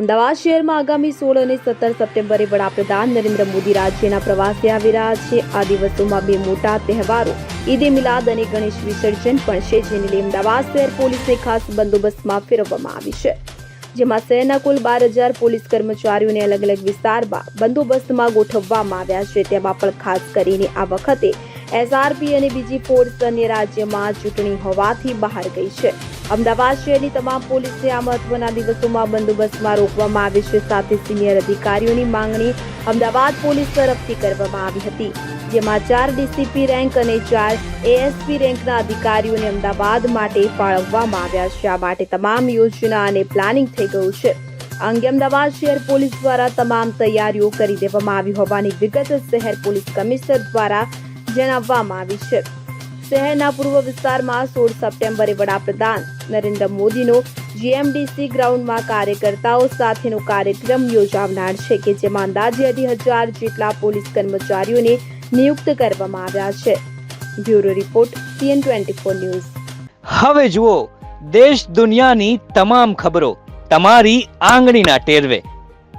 અમદાવાદ શહેરમાં આગામી સોળ અને સત્તર સપ્ટેમ્બરે વડાપ્રધાન નરેન્દ્ર મોદી રાજ્યના પ્રવાસે આવી રહ્યા છે. આ દિવસોમાં બે મોટા તહેવારો, ઈદ મિલાદ અને ગણેશ વિસર્જન પણ છે, જેને લઈ અમદાવાદ શહેર પોલીસને ખાસ બંદોબસ્તમાં ફેરવવામાં આવી છે. જેમાં શહેરના કુલ બાર હજાર પોલીસ કર્મચારીઓને અલગ અલગ વિસ્તારમાં બંદોબસ્તમાં ગોઠવવામાં આવ્યા છે. તેમાં પણ ખાસ કરીને આ વખતે એસઆરપી અને બીજી ફોર્સ અન્ય રાજ્યમાં ચૂંટણી હોવાથી બહાર ગઈ છે. અમદાવાદ શહેરની તમામ પોલીસને આ મહત્વના દિવસોમાં બંદોબસ્તમાં રોકવામાં આવી છે. સાથે સિનિયર અધિકારીઓની માંગણી અમદાવાદ પોલીસ તરફથી કરવામાં આવી હતી. જેમાં ચાર ડીસીપી રેન્ક અને ચાર એએસપી રેન્કના અધિકારીઓને અમદાવાદ માટે ફાળવવામાં આવ્યા છે. આ માટે તમામ યોજના અને પ્લાનિંગ થઈ ગયું છે. અંગે અમદાવાદ શહેર પોલીસ દ્વારા તમામ તૈયારીઓ કરી દેવામાં આવી હોવાની વિગત શહેર પોલીસ કમિશનર દ્વારા જણાવવામાં આવી છે. શહેરના પૂર્વ વિસ્તારમાં સોળ સપ્ટેમ્બરે વડાપ્રધાન નરેન્દ્ર મોદીનો જીએમડીસી ગ્રાઉન્ડમાં કાર્યકર્તાઓ સાથેનો કાર્યક્રમ યોજાવનાર છે કે જેમાં અંદાજે અઢી હજાર જેટલા પોલીસ કર્મચારીઓને નિયુક્ત કરવામાં આવ્યા છે. Bureau report, CN twenty four news. હવે જુઓ, દેશ દુનિયાની તમામ ખબરો, તમારી આંગળીના ટેરવે.